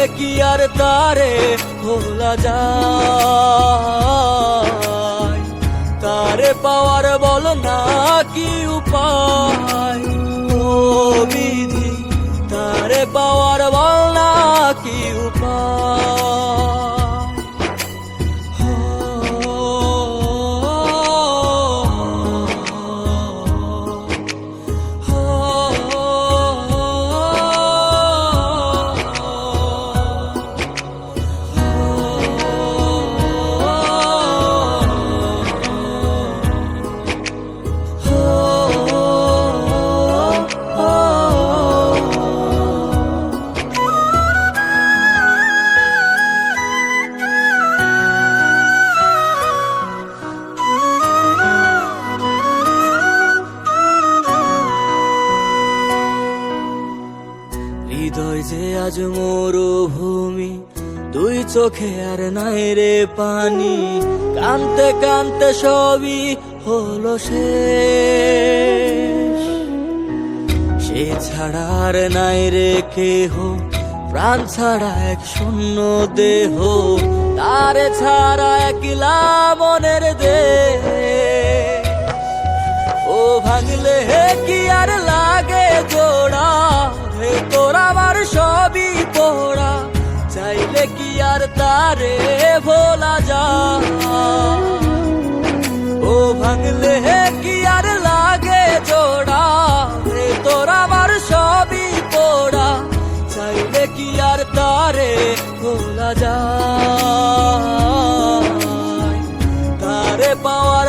চাইলে কি আর তারে ভোলা যায়? তারে পাওয়ার বল না কি উপায়? আজ মরুভূমি দুই চোখে আর নাই রে পানি। কানতে কানতে সবই হলো সে ছাড়া আর নাই রে কেহ, প্রাণ ছাড়া এক শূন্য দেহ। তারে ছাড়া একলা মনের দে ও ভাঙলে হে কি আর লাগে জোড়া? হে তোর পোড়া চাইলে কি আর তারে ভোলা যা ও ভাঙলে কি আর লাগে জোড়া? হে তোর আমার সবই পোড়া। চাইলে কি আর তারে ভোলা যায়? তারে পাওয়ার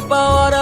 sepa a hora